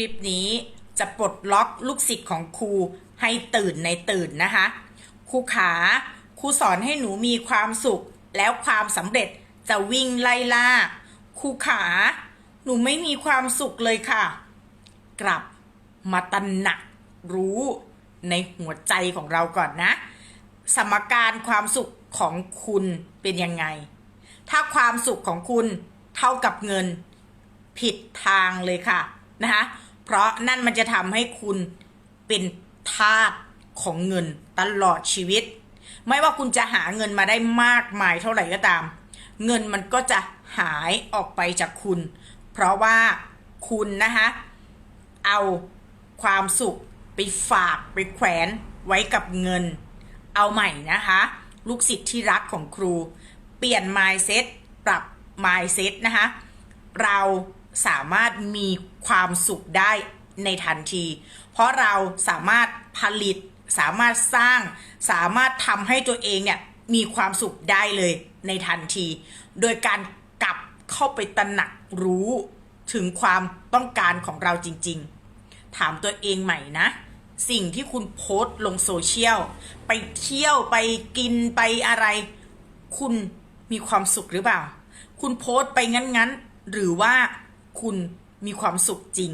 ลิปนี้จะปลดล็อกลูกศิษย์ของครูให้ตื่นในตื่นนะคะ ครูขาครูสอนให้หนูมีความสุข แล้วความสำเร็จจะวิ่งไล่ล่าครูขา หนูไม่มีความสุขเลยค่ะ กลับมาตระหนักรู้ในหัวใจของเราก่อนนะ สมการความสุขของคุณเป็นยังไง ถ้าความสุขของคุณเท่ากับเงิน ผิดทางเลยค่ะนะคะ เพราะนั่นมันจะทำให้คุณเป็นทาสของเงินตลอดชีวิต ไม่ว่าคุณจะหาเงินมาได้มากมายเท่าไหร่ก็ตาม เงินมันก็จะหายออกไปจากคุณ เพราะว่าคุณนะคะเอาความสุขไปฝากไปแขวนไว้กับเงิน เอาใหม่นะคะ ลูกศิษย์ที่รักของครู เปลี่ยน mindset ปรับ mindset นะคะเรา สามารถมีความสุขได้ในทันที เพราะเราสามารถผลิต สามารถสร้าง สามารถทำให้ตัวเองเนี่ยมีความสุขได้เลยในทันที โดยการกลับเข้าไปตระหนักรู้ถึงความต้องการของเราจริง ๆ ถามตัวเองใหม่นะ สิ่งที่คุณโพสต์ลงโซเชียล ไปเที่ยวไปกินไปอะไร คุณมีความสุขหรือเปล่า คุณโพสต์ไปงั้น ๆ หรือว่า คุณมีความสุขจริง